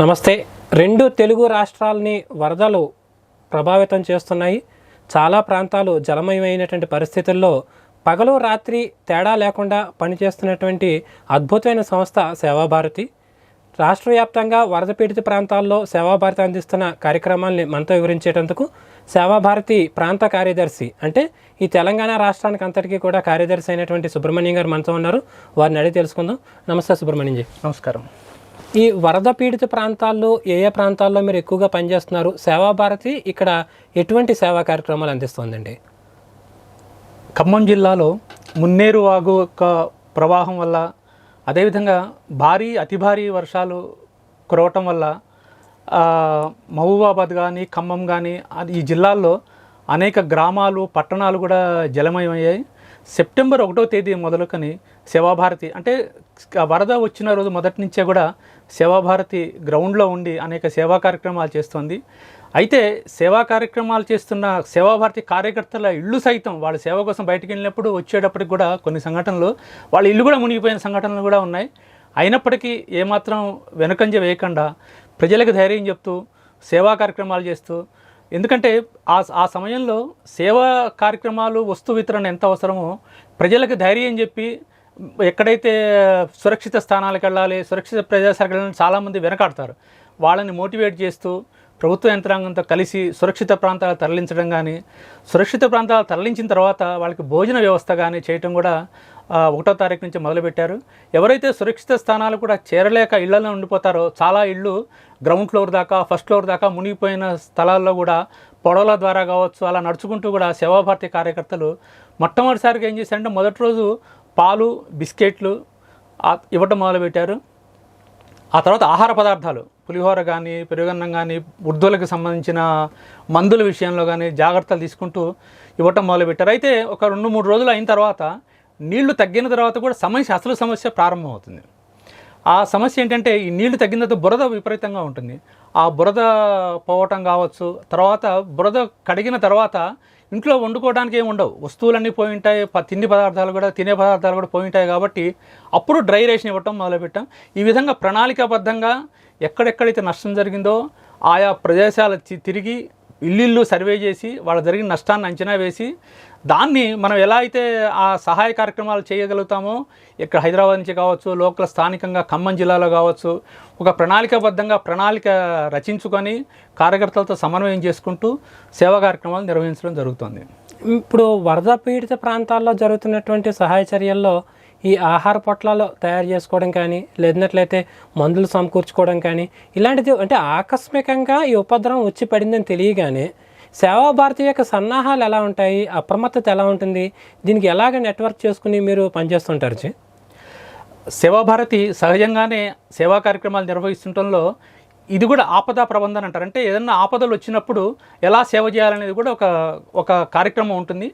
నమస్తే. రెండు తెలుగు రాష్ట్రాలని వరదలు ప్రభావితం చేస్తున్నాయి. చాలా ప్రాంతాలు జలమయమైనటువంటి పరిస్థితుల్లో పగలు రాత్రి తేడా లేకుండా పనిచేస్తున్నటువంటి అద్భుతమైన సంస్థ సేవాభారతి. రాష్ట్ర వ్యాప్తంగా వరద పీడిత ప్రాంతాల్లో సేవాభారతి అందిస్తున్న కార్యక్రమాల్ని మనతో వివరించేటందుకు సేవాభారతి ప్రాంత కార్యదర్శి అంటే ఈ తెలంగాణ రాష్ట్రానికి అంతటికీ కూడా కార్యదర్శి అయినటువంటి సుబ్రహ్మణ్యం గారు మనతో ఉన్నారు. వారిని అడిగి తెలుసుకుందాం. నమస్తే సుబ్రహ్మణ్యం జీ. నమస్కారం. ఈ వరద పీడిత ప్రాంతాల్లో ఏ ఏ ప్రాంతాల్లో మీరు ఎక్కువగా పనిచేస్తున్నారు? సేవాభారతి ఇక్కడ ఎటువంటి సేవా కార్యక్రమాలు అందిస్తుందండి? ఖమ్మం జిల్లాలో మున్నేరు వాగు యొక్క ప్రవాహం వల్ల అదేవిధంగా భారీ అతి భారీ వర్షాలు కురవటం వల్ల మహబూబాబాద్ కానీ ఖమ్మం కానీ అది ఈ జిల్లాల్లో అనేక గ్రామాలు పట్టణాలు కూడా జలమయమయ్యాయి. సెప్టెంబర్ ఒకటో తేదీ మొదలుకొని సేవాభారతి అంటే వరద వచ్చిన రోజు మొదటి నుంచే కూడా సేవాభారతి గ్రౌండ్లో ఉండి అనేక సేవా కార్యక్రమాలు చేస్తుంది. అయితే సేవా కార్యక్రమాలు చేస్తున్న సేవాభారతి కార్యకర్తల ఇల్లు సైతం వాళ్ళ సేవ కోసం బయటికి వెళ్ళినప్పుడు వచ్చేటప్పటికి కూడా కొన్ని సంఘటనలు వాళ్ళ ఇల్లు కూడా మునిగిపోయిన సంఘటనలు కూడా ఉన్నాయి. అయినప్పటికీ ఏమాత్రం వెనుకంజ వేయకుండా ప్రజలకు ధైర్యం చెప్తూ సేవా కార్యక్రమాలు చేస్తూ ఎందుకంటే ఆ ఆ సమయంలో సేవా కార్యక్రమాలు వస్తు వితరణ ఎంత అవసరమో ప్రజలకు ధైర్యం చెప్పి ఎక్కడైతే సురక్షిత స్థానాలకు వెళ్ళాలి సురక్షిత ప్రదేశాలకు వెళ్ళాలని చాలామంది వెనకాడతారు. వాళ్ళని మోటివేట్ చేస్తూ ప్రభుత్వ యంత్రాంగంతో కలిసి సురక్షిత ప్రాంతాలు తరలించడం కానీ సురక్షిత ప్రాంతాలు తరలించిన తర్వాత వాళ్ళకి భోజన వ్యవస్థ కానీ చేయటం కూడా ఒకటో తారీఖు నుంచి మొదలుపెట్టారు. ఎవరైతే సురక్షిత స్థానాలు కూడా చేరలేక ఇళ్ళలో ఉండిపోతారో చాలా ఇళ్ళు గ్రౌండ్ ఫ్లోర్ దాకా ఫస్ట్ ఫ్లోర్ దాకా మునిగిపోయిన స్థలాల్లో కూడా పొడవల ద్వారా కావచ్చు అలా నడుచుకుంటూ కూడా సేవాభారతి కార్యకర్తలు మొట్టమొదటిసారిగా ఏం చేశారంటే మొదటి రోజు పాలు బిస్కెట్లు ఇవ్వటం మొదలుపెట్టారు. ఆ తర్వాత ఆహార పదార్థాలు పులిహోర కానీ పెరుగన్నం కానీ వృద్ధులకు సంబంధించిన మందుల విషయంలో కానీ జాగ్రత్తలు తీసుకుంటూ ఇవ్వటం మొదలుపెట్టారు. అయితే ఒక రెండు మూడు రోజులు అయిన తర్వాత నీళ్ళు తగ్గిన తర్వాత కూడా సమస్య అసలు సమస్య ప్రారంభమవుతుంది. ఆ సమస్య ఏంటంటే ఈ నీళ్ళు తగ్గిన తర్వాత బురద విపరీతంగా ఉంటుంది. ఆ బురద పోవటం కావచ్చు తర్వాత బురద కడిగిన తర్వాత ఇంట్లో వండుకోవడానికి ఏమి ఉండవు. వస్తువులన్నీ పోయి ఉంటాయి తిండి పదార్థాలు కూడా తినే పదార్థాలు కూడా పోయి ఉంటాయి కాబట్టి అప్పుడు డ్రై రేషన్ ఇవ్వటం మొదలుపెట్టాం. ఈ విధంగా ప్రణాళికాబద్ధంగా ఎక్కడెక్కడైతే నష్టం జరిగిందో ఆయా ప్రదేశాల తిరిగి ఇల్లు సర్వే చేసి వాళ్ళ జరిగిన నష్టాన్ని అంచనా వేసి దాన్ని మనం ఎలా అయితే ఆ సహాయ కార్యక్రమాలు చేయగలుగుతామో ఇక్కడ హైదరాబాద్ నుంచి కావచ్చు లోకల్ స్థానికంగా ఖమ్మం జిల్లాలో కావచ్చు ఒక ప్రణాళికాబద్ధంగా ప్రణాళిక రచించుకొని కార్యకర్తలతో సమన్వయం చేసుకుంటూ సేవా కార్యక్రమాలు నిర్వహించడం జరుగుతుంది. ఇప్పుడు వరద పీడిత ప్రాంతాల్లో జరుగుతున్నటువంటి సహాయ చర్యల్లో ఈ ఆహార పొట్లాలు తయారు చేసుకోవడం కానీ లేదన్నట్లయితే మందులు సమకూర్చుకోవడం కానీ ఇలాంటిది అంటే ఆకస్మికంగా ఈ ఉపద్రవం వచ్చి పడిందని తెలియగానే సేవా భారతి యొక్క సన్నాహాలు ఎలా ఉంటాయి అప్రమత్తత ఎలా ఉంటుంది దీనికి ఎలాగ నెట్వర్క్ చేసుకుని మీరు పనిచేస్తుంటారు జీ? సేవాభారతి సహజంగానే సేవా కార్యక్రమాలు నిర్వహిస్తుండటంలో ఇది కూడా ఆపద ప్రబంధన అంటారు. అంటే ఏదన్నా ఆపదలు వచ్చినప్పుడు ఎలా సేవ చేయాలనేది కూడా ఒక ఒక కార్యక్రమం ఉంటుంది.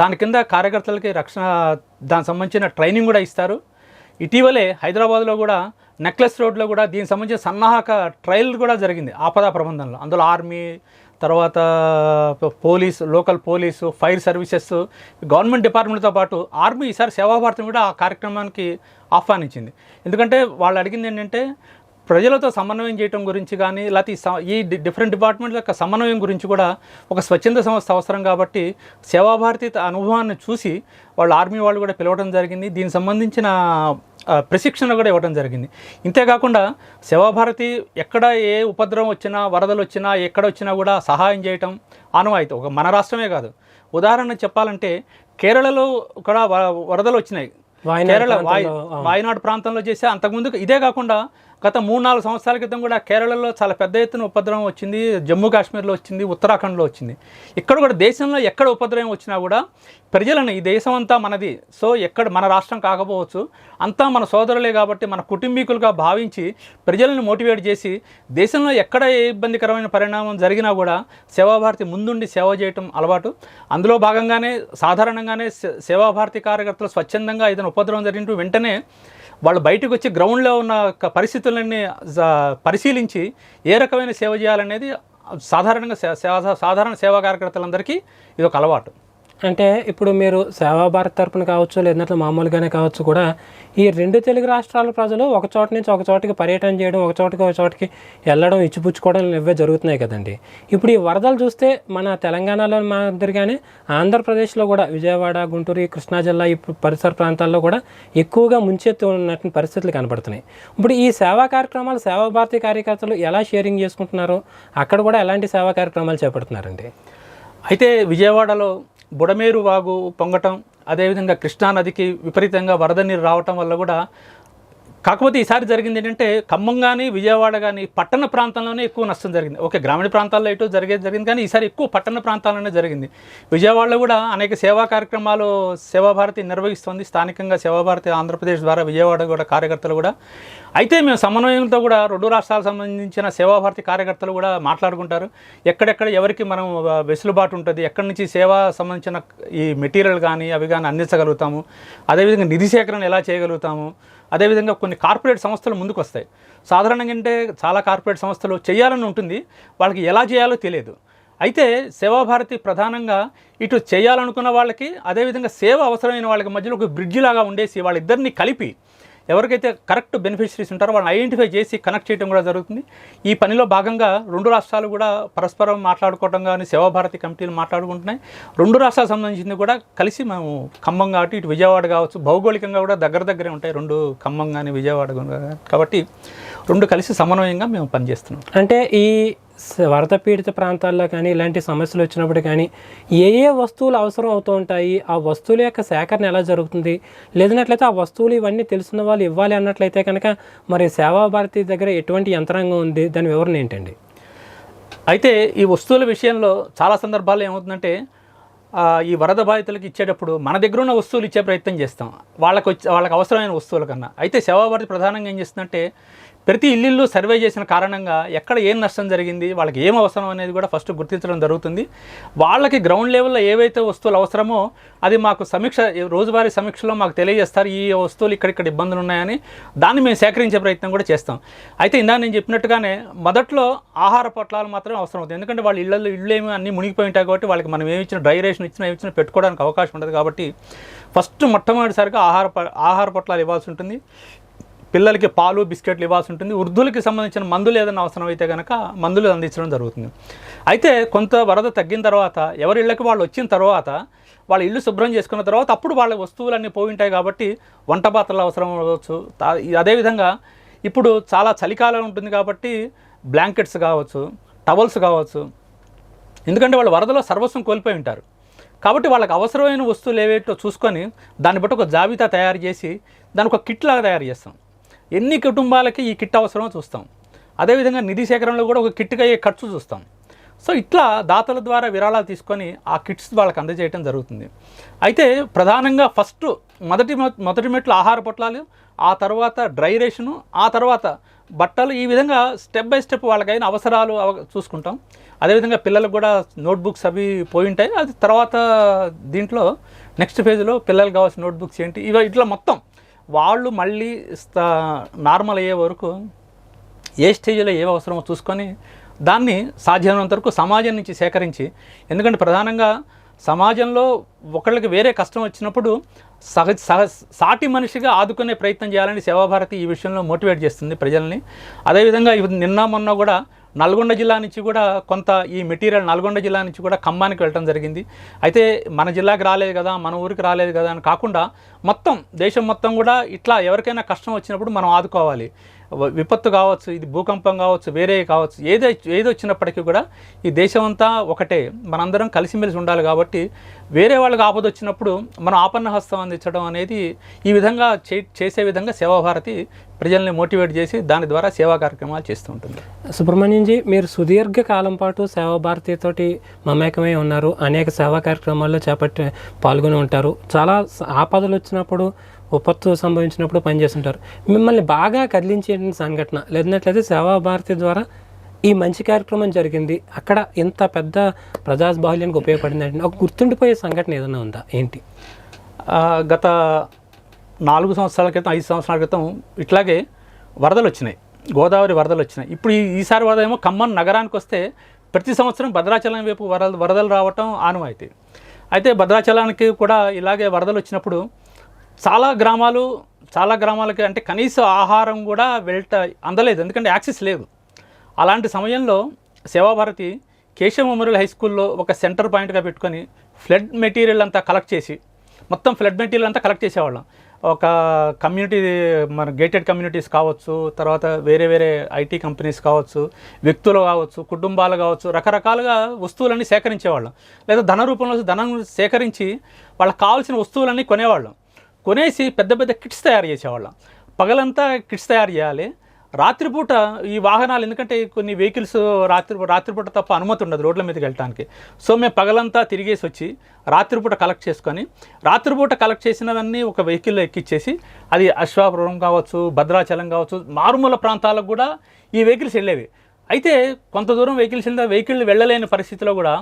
దాని కింద కార్యకర్తలకి రక్షణ దానికి సంబంధించిన ట్రైనింగ్ కూడా ఇస్తారు. ఇటీవలే హైదరాబాద్లో కూడా నెక్లెస్ రోడ్లో కూడా దీనికి సంబంధించిన సన్నాహక ట్రయల్ కూడా జరిగింది ఆపదా ప్రబంధనలో అందులో ఆర్మీ తర్వాత police local police fire services government డిపార్ట్మెంట్తో పాటు ఆర్మీ ఈసారి సేవాభారతం కూడా ఆ కార్యక్రమానికి ఆహ్వానించింది. ఎందుకంటే వాళ్ళు అడిగింది ఏంటంటే ప్రజలతో సమన్వయం చేయడం గురించి కానీ లేకపోతే ఈ డిఫరెంట్ డిపార్ట్మెంట్ల యొక్క సమన్వయం గురించి కూడా ఒక స్వచ్ఛంద సంస్థ అవసరం కాబట్టి సేవాభారతి అనుభవాన్ని చూసి వాళ్ళు ఆర్మీ వాళ్ళు కూడా పిలవడం జరిగింది. దీనికి సంబంధించిన ప్రశిక్షణ కూడా ఇవ్వడం జరిగింది. ఇంతేకాకుండా సేవాభారతి ఎక్కడ ఏ ఉపద్రవం వచ్చినా వరదలు వచ్చినా ఎక్కడ వచ్చినా కూడా సహాయం చేయటం ఆనవాయితీ. ఒక మన రాష్ట్రమే కాదు. ఉదాహరణ చెప్పాలంటే కేరళలో కూడా వరదలు వచ్చినాయి. కేరళ వాయనాడు ప్రాంతంలో చేసే అంతకుముందు ఇదే కాకుండా గత మూడు నాలుగు సంవత్సరాల క్రితం కూడా కేరళలో చాలా పెద్ద ఎత్తున ఉపద్రవం వచ్చింది జమ్మూ కాశ్మీర్లో వచ్చింది ఉత్తరాఖండ్లో వచ్చింది. ఇక్కడ కూడా దేశంలో ఎక్కడ ఉపద్రవం వచ్చినా కూడా ప్రజలను ఈ దేశం అంతా మనది. సో ఎక్కడ మన రాష్ట్రం కాకపోవచ్చు అంతా మన సోదరులే కాబట్టి మన కుటుంబీకులుగా భావించి ప్రజలను మోటివేట్ చేసి దేశంలో ఎక్కడ ఏ ఇబ్బందికరమైన పరిణామం జరిగినా కూడా సేవాభారతి ముందుండి సేవ చేయటం అలవాటు. అందులో భాగంగానే సాధారణంగానే సేవాభారతి కార్యకర్తలు స్వచ్ఛందంగా ఏదైనా ఉపద్రవం జరిగినట్టు వెంటనే వాళ్ళు బయటకు వచ్చి గ్రౌండ్లో ఉన్న పరిస్థితులన్నీ పరిశీలించి ఏ రకమైన సేవ చేయాలనేది సాధారణంగా సేవ సాధారణ సేవా కార్యకర్తలందరికీ ఇది ఒక అలవాటు. అంటే ఇప్పుడు మీరు సేవా భారత్ తరపున కావచ్చు లేదంటే మామూలుగానే కావచ్చు కూడా ఈ రెండు తెలుగు రాష్ట్రాల ప్రజలు ఒక చోట నుంచి ఒక చోటికి పర్యటన చేయడం ఒక చోటికి ఒక చోటికి వెళ్ళడం ఇచ్చిపుచ్చుకోవడం ఇవే జరుగుతున్నాయి కదండి. ఇప్పుడు ఈ వరదలు చూస్తే మన తెలంగాణలో మాదిరిగానే ఆంధ్రప్రదేశ్లో కూడా విజయవాడ గుంటూరు కృష్ణా జిల్లా ఈ పరిసర ప్రాంతాల్లో కూడా ఎక్కువగా ముంచెత్తి ఉన్నటువంటి పరిస్థితులు కనపడుతున్నాయి. ఇప్పుడు ఈ సేవా కార్యక్రమాలు సేవా భారతి కార్యకర్తలు ఎలా షేరింగ్ చేసుకుంటున్నారో? అక్కడ కూడా ఎలాంటి సేవా కార్యక్రమాలు చేపడుతున్నారండి? అయితే విజయవాడలో బుడమేరు వాగు పొంగటం అదేవిధంగా కృష్ణానదికి విపరీతంగా వరద నీరు రావటం వల్ల కూడా కాకపోతే ఈసారి జరిగింది ఏంటంటే ఖమ్మం కానీ విజయవాడ కానీ పట్టణ ప్రాంతంలోనే ఎక్కువ నష్టం జరిగింది. ఓకే గ్రామీణ ప్రాంతాల్లో ఇటు జరిగేది జరిగింది కానీ ఈసారి ఎక్కువ పట్టణ ప్రాంతాల్లోనే జరిగింది. విజయవాడలో కూడా అనేక సేవా కార్యక్రమాలు సేవాభారతి నిర్వహిస్తుంది. స్థానికంగా సేవాభారతి ఆంధ్రప్రదేశ్ ద్వారా విజయవాడ కూడా కార్యకర్తలు కూడా. అయితే మేము సమన్వయంతో కూడా రెండు రాష్ట్రాలకు సంబంధించిన సేవాభారతి కార్యకర్తలు కూడా మాట్లాడుకుంటారు. ఎక్కడెక్కడ ఎవరికి మనం వెసులుబాటు ఉంటుంది ఎక్కడి నుంచి సేవా సంబంధించిన ఈ మెటీరియల్ కానీ అవి కానీ అందించగలుగుతాము అదేవిధంగా నిధి సేకరణ ఎలా చేయగలుగుతాము అదేవిధంగా కొన్ని కార్పొరేట్ సంస్థలు ముందుకు వస్తాయి సాధారణంగా అంటే చాలా కార్పొరేట్ సంస్థలు చేయాలని ఉంటుంది. వాళ్ళకి ఎలా చేయాలో తెలియదు. అయితే సేవాభారతి ప్రధానంగా ఇటు చేయాలనుకున్న వాళ్ళకి అదేవిధంగా సేవ అవసరమైన వాళ్ళకి మధ్యలో ఒక బ్రిడ్జ్ లాగా ఉండేసి వాళ్ళిద్దరిని కలిపి ఎవరికైతే కరెక్ట్ బెనిఫిషరీస్ ఉంటారో వాళ్ళని ఐడెంటిఫై చేసి కనెక్ట్ చేయడం కూడా జరుగుతుంది. ఈ పనిలో భాగంగా రెండు రాష్ట్రాలు కూడా పరస్పరం మాట్లాడుకోవడం కానీ సేవాభారతి కమిటీలు మాట్లాడుకుంటున్నాయి. రెండు రాష్ట్రాలకు సంబంధించింది కూడా కలిసి మేము ఖమ్మం కాబట్టి ఇటు విజయవాడ కావచ్చు భౌగోళికంగా కూడా దగ్గర దగ్గరే ఉంటాయి రెండు ఖమ్మం కానీ విజయవాడ కానీ కాబట్టి రెండు కలిసి సమన్వయంగా మేము పనిచేస్తున్నాం. అంటే ఈ వరద పీడిత ప్రాంతాల్లో కానీ ఇలాంటి సమస్యలు వచ్చినప్పుడు కానీ ఏ ఏ వస్తువులు అవసరం అవుతూ ఉంటాయి? ఆ వస్తువుల యొక్క సేకరణ ఎలా జరుగుతుంది? లేదన్నట్లయితే ఆ వస్తువులు ఇవన్నీ తెలిసిన వాళ్ళు ఇవ్వాలి అన్నట్లయితే కనుక మరి సేవా భారతి దగ్గర ఎటువంటి యంత్రాంగం ఉంది? దాని వివరణ ఏంటండి? అయితే ఈ వస్తువుల విషయంలో చాలా సందర్భాల్లో ఏమవుతుందంటే ఈ వరద బాధితులకు ఇచ్చేటప్పుడు మన దగ్గర ఉన్న వస్తువులు ఇచ్చే ప్రయత్నం చేస్తాం. వాళ్ళకి వచ్చి వాళ్ళకి అవసరమైన వస్తువుల కన్నా. అయితే సేవాభారతి ప్రధానంగా ఏం చేస్తుందంటే ప్రతి ఇల్లు సర్వే చేసిన కారణంగా ఎక్కడ ఏం నష్టం జరిగింది వాళ్ళకి ఏం అవసరం అనేది కూడా ఫస్ట్ గుర్తించడం జరుగుతుంది. వాళ్ళకి గ్రౌండ్ లెవెల్లో ఏవైతే వస్తువులు అవసరమో అది మాకు సమీక్ష రోజువారీ సమీక్షలో మాకు తెలియజేస్తారు ఈ వస్తువులు ఇక్కడిక్కడ ఇబ్బందులు ఉన్నాయని దాన్ని మేము సేకరించే ప్రయత్నం కూడా చేస్తాం. అయితే ఇందా నేను చెప్పినట్టుగానే మొదట్లో ఆహార పొట్లాలు మాత్రమే అవసరం అవుతుంది. ఎందుకంటే వాళ్ళ ఇళ్ళల్లో ఇళ్ళు ఏమి అన్నీ మునిగిపోయి ఉంటాయి కాబట్టి వాళ్ళకి మనం ఏమి ఇచ్చిన డ్రై రేషన్ ఇచ్చినా ఏమి ఇచ్చినా పెట్టుకోవడానికి అవకాశం ఉండదు కాబట్టి ఫస్ట్ మొట్టమొదటిసారిగా ఆహార ప- ఆహార పొట్లాలు ఇవ్వాల్సి ఉంటుంది. పిల్లలకి పాలు బిస్కెట్లు ఇవ్వాల్సి ఉంటుంది. వృద్ధులకి సంబంధించిన మందులు ఏదైనా అవసరం అయితే కనుక మందులు అందించడం జరుగుతుంది. అయితే కొంత వరద తగ్గిన తర్వాత ఎవరి ఇళ్ళకి వాళ్ళు వచ్చిన తర్వాత వాళ్ళ ఇల్లు శుభ్రం చేసుకున్న తర్వాత అప్పుడు వాళ్ళ వస్తువులన్నీ పోయి ఉంటాయి కాబట్టి వంట పాత్రలు అవసరం అవ్వచ్చు. అదేవిధంగా ఇప్పుడు చాలా చలికాలం ఉంటుంది కాబట్టి బ్లాంకెట్స్ కావచ్చు టవల్స్ కావచ్చు. ఎందుకంటే వాళ్ళు వరదలో సర్వస్వం కోల్పోయి ఉంటారు. కాబట్టి వాళ్ళకి అవసరమైన వస్తువులు ఏవేటో చూసుకొని దాన్ని బట్టి ఒక జాబితా తయారు చేసి దాని ఒక కిట్ లాగా తయారు చేస్తాం. ఎన్ని కుటుంబాలకి ఈ కిట్ అవసరమో చూస్తాం. అదేవిధంగా నిధి సేకరణలో కూడా ఒక కిట్గా అయ్యే ఖర్చు చూస్తాం. సో ఇట్లా దాతల ద్వారా విరాళాలు తీసుకొని ఆ కిట్స్ వాళ్ళకి అందజేయడం జరుగుతుంది. అయితే ప్రధానంగా ఫస్ట్ మొదటి మొదటి మెట్లు ఆహార పొట్లాలు ఆ తర్వాత డ్రై రేషను ఆ తర్వాత బట్టలు ఈ విధంగా స్టెప్ బై స్టెప్ వాళ్ళకైన అవసరాలు అవ- చూసుకుంటాం. అదేవిధంగా పిల్లలకు కూడా నోట్బుక్స్ అవి పోయి ఉంటాయి. అది తర్వాత దీంట్లో నెక్స్ట్ ఫేజ్లో పిల్లలకు కావాల్సిన నోట్బుక్స్ ఏంటి ఇవి ఇట్లా మొత్తం వాళ్ళు మళ్ళీ నార్మల్ అయ్యే వరకు ఏ స్టేజ్లో ఏ అవసరమో చూసుకొని దాన్ని సాధ్యమైనంత వరకు సమాజం నుంచి సేకరించి ఎందుకంటే ప్రధానంగా సమాజంలో ఒకళ్ళకి వేరే కష్టం వచ్చినప్పుడు సహ సహ సాటి మనిషిగా ఆదుకునే ప్రయత్నం చేయాలని సేవాభారతి ఈ విషయంలో మోటివేట్ చేస్తుంది ప్రజల్ని. అదేవిధంగా నిన్న మొన్న కూడా నల్గొండ జిల్లా నుంచి కూడా కొంత ఈ మెటీరియల్ నల్గొండ జిల్లా నుంచి కూడా ఖమ్మానికి వెళ్ళడం జరిగింది. అయితే మన జిల్లాకి రాలేదు కదా మన ఊరికి రాలేదు కదా అని కాకుండా మొత్తం దేశం మొత్తం కూడా ఇట్లా ఎవరికైనా కష్టం వచ్చినప్పుడు మనం ఆదుకోవాలి. విపత్తు కావచ్చు ఇది భూకంపం కావచ్చు వేరే కావచ్చు ఏదో ఏది వచ్చినప్పటికీ కూడా ఈ దేశం అంతా ఒకటే. మనందరం కలిసిమెలిసి ఉండాలి కాబట్టి వేరే వాళ్ళకి ఆపద వచ్చినప్పుడు మనం ఆపన్న హస్తం అందించడం అనేది ఈ విధంగా చే చేసే విధంగా సేవాభారతి ప్రజల్ని మోటివేట్ చేసి దాని ద్వారా సేవా కార్యక్రమాలు చేస్తూ ఉంటుంది. సుబ్రహ్మణ్యంజీ మీరు సుదీర్ఘ కాలం పాటు సేవా భారతి తోటి మమేకమై ఉన్నారు. అనేక సేవా కార్యక్రమాల్లో చేపట్టి పాల్గొని ఉంటారు. చాలా ఆపదలు వచ్చినప్పుడు విపత్తు సంభవించినప్పుడు పనిచేస్తుంటారు. మిమ్మల్ని బాగా కదిలించే సంఘటన లేదన్నట్లయితే సేవా భారతి ద్వారా ఈ మంచి కార్యక్రమం జరిగింది. అక్కడ ఇంత పెద్ద ప్రజాబాహుల్యానికి ఉపయోగపడింది అంటే ఒక గుర్తుండిపోయే సంఘటన ఏదైనా ఉందా? ఏంటి? గత నాలుగు సంవత్సరాల క్రితం ఐదు సంవత్సరాల క్రితం ఇట్లాగే వరదలు వచ్చినాయి. గోదావరి వరదలు వచ్చినాయి. ఇప్పుడు ఈసారి వరద ఏమో ఖమ్మం నగరానికి వస్తే ప్రతి సంవత్సరం భద్రాచలం వైపు వరదలు వరదలు రావటం ఆనవాయితీ. అయితే భద్రాచలానికి కూడా ఇలాగే వరదలు వచ్చినప్పుడు చాలా గ్రామాలు చాలా గ్రామాలకి అంటే కనీస ఆహారం కూడా వెళ్ళట అందలేదు. ఎందుకంటే యాక్సెస్ లేదు. అలాంటి సమయంలో సేవాభారతి కేశవ మెమోరియల్ హై స్కూల్లో ఒక సెంటర్ పాయింట్గా పెట్టుకొని ఫ్లడ్ మెటీరియల్ అంతా కలెక్ట్ చేసి మొత్తం ఫ్లడ్ మెటీరియల్ అంతా కలెక్ట్ చేసేవాళ్ళం. ఒక కమ్యూనిటీ మన గేటెడ్ కమ్యూనిటీస్ కావచ్చు తర్వాత వేరే వేరే ఐటీ కంపెనీస్ కావచ్చు వ్యక్తులు కావచ్చు కుటుంబాలు కావచ్చు రకరకాలుగా వస్తువులన్నీ సేకరించేవాళ్ళం. లేదా ధన రూపంలో ధనం సేకరించి వాళ్ళకి కావాల్సిన వస్తువులన్నీ కొనేవాళ్ళం. కొనేసి పెద్ద పెద్ద కిట్స్ తయారు చేసేవాళ్ళం. పగలంతా కిట్స్ తయారు చేయాలి. రాత్రిపూట ఈ వాహనాలు ఎందుకంటే కొన్ని వెహికల్స్ రాత్రి రాత్రిపూట తప్ప అనుమతి ఉండదు రోడ్ల మీదకి వెళ్ళడానికి సో మేము పగలంతా తిరిగేసి వచ్చి రాత్రిపూట కలెక్ట్ చేసుకొని రాత్రిపూట కలెక్ట్ చేసినవన్నీ ఒక వెహికల్లో ఎక్కిచ్చేసి అది అశ్వాపురం కావచ్చు భద్రాచలం కావచ్చు మారుమూల ప్రాంతాలకు కూడా ఈ వెహికల్స్ వెళ్ళేవి. అయితే కొంత దూరం వెహికల్స్ వెళ్తే వెహికల్ వెళ్ళలేని పరిస్థితిలో కూడా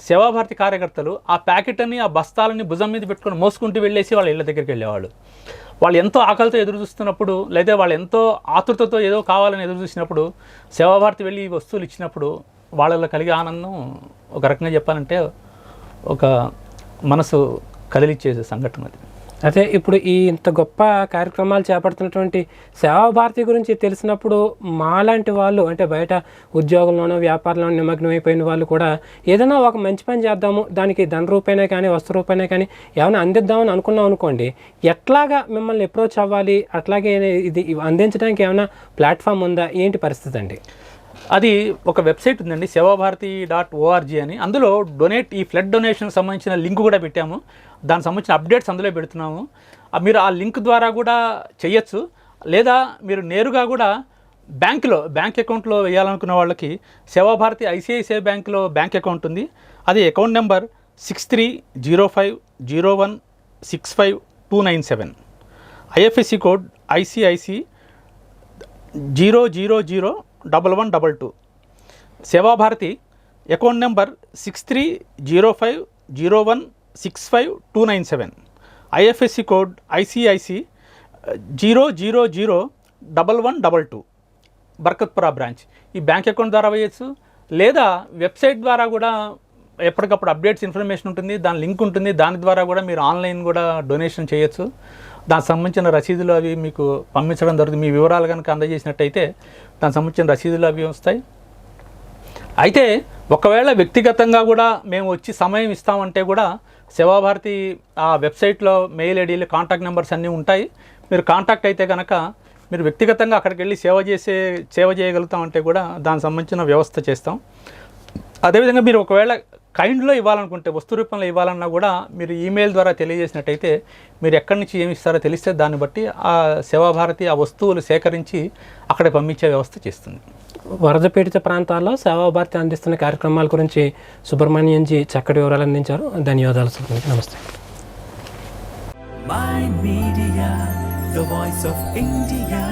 సేవాభారతి కార్యకర్తలు ఆ ప్యాకెట్ని ఆ బస్తాలని భుజం మీద పెట్టుకొని మోసుకుంటూ వెళ్ళేసి వాళ్ళ ఇళ్ళ దగ్గరికి వెళ్ళేవాళ్ళు. వాళ్ళు ఎంతో ఆకలితో ఎదురు చూస్తున్నప్పుడు లేదా వాళ్ళు ఎంతో ఆతృతతో ఏదో కావాలని ఎదురు చూసినప్పుడు సేవాభారతి వెళ్ళి ఈ వస్తువులు ఇచ్చినప్పుడు వాళ్ళలో కలిగే ఆనందం ఒక రకంగా చెప్పాలంటే ఒక మనసు కదిలిచ్చే సంఘటన అది. అదే ఇప్పుడు ఈ ఇంత గొప్ప కార్యక్రమాలు చేపడుతున్నటువంటి సేవాభారతి గురించి తెలిసినప్పుడు మాలాంటి వాళ్ళు అంటే బయట ఉద్యోగంలోనో వ్యాపారంలోనో నిమగ్నమైపోయిన వాళ్ళు కూడా ఏదైనా ఒక మంచి పని చేద్దాము దానికి ధన రూపేనే కానీ వస్తు రూపేనే కానీ ఏమైనా అందిద్దామని అనుకున్నాం అనుకోండి ఎట్లాగా మిమ్మల్ని అప్రోచ్ అవ్వాలి? అట్లాగే ఇది అందించడానికి ఏమైనా ప్లాట్ఫామ్ ఉందా? ఏంటి పరిస్థితి అండి? అది ఒక వెబ్సైట్ ఉందండి సేవాభారతి డాట్ ఓఆర్జీ అని. అందులో డొనేట్ ఈ ఫ్లడ్ డొనేషన్ సంబంధించిన లింక్ కూడా పెట్టాము. దానికి సంబంధించిన అప్డేట్స్ అందులో పెడుతున్నాము. మీరు ఆ లింక్ ద్వారా కూడా చేయొచ్చు. లేదా మీరు నేరుగా కూడా బ్యాంకులో బ్యాంక్ అకౌంట్లో వేయాలనుకున్న వాళ్ళకి సేవాభారతి ఐసిఐసిఐ బ్యాంకులో బ్యాంక్ అకౌంట్ ఉంది. అది account number six three zero five zero one six five two nine seven. IFSC code ICIC zero zero zero double one double two Sevabharati account number six three zero five zero one six five two nine seven IFSC code ICIC zero zero zero double one double two Barkatpura branch. ఈ bank account ద్వారా వేయచ్చు లేదా website ద్వారా కూడా ఎప్పటికప్పుడు updates information ఉంటుంది దాని link ఉంటుంది దాని ద్వారా కూడా మీరు ఆన్లైన్ కూడా డొనేషన్ చేయొచ్చు. దానికి సంబంధించిన రసీదులు అవి మీకు పంపించడం జరుగుతుంది. మీ వివరాలు కనుక అందజేసినట్టయితే దానికి సంబంధించిన రసీదులు అవి వస్తాయి. అయితే ఒకవేళ వ్యక్తిగతంగా కూడా మేము వచ్చి సమయం ఇస్తామంటే కూడా సేవాభారతి ఆ వెబ్సైట్లో మెయిల్ ఐడీలు కాంటాక్ట్ నెంబర్స్ అన్నీ ఉంటాయి. మీరు కాంటాక్ట్ అయితే కనుక మీరు వ్యక్తిగతంగా అక్కడికి వెళ్ళి సేవ చేసే సేవ చేయగలుగుతామంటే కూడా దానికి సంబంధించిన వ్యవస్థ చేస్తాం. అదేవిధంగా మీరు ఒకవేళ కైండ్లో ఇవ్వాలనుకుంటే వస్తు రూపంలో ఇవ్వాలన్నా కూడా మీరు ఈమెయిల్ ద్వారా తెలియజేసినట్టయితే మీరు ఎక్కడి నుంచి ఏమి ఇస్తారో తెలిస్తే దాన్ని బట్టి ఆ సేవాభారతి ఆ వస్తువులు సేకరించి అక్కడ పంపించే వ్యవస్థ చేస్తుంది. వరద పీడిత ప్రాంతాల్లో సేవాభారతి అందిస్తున్న కార్యక్రమాల గురించి సుబ్రహ్మణ్యంజీ చక్కటి వివరాలు అందించారు. ధన్యవాదాలు సుబ్రహ్మణ్యం నమస్తే. Mind Media, the voice of India.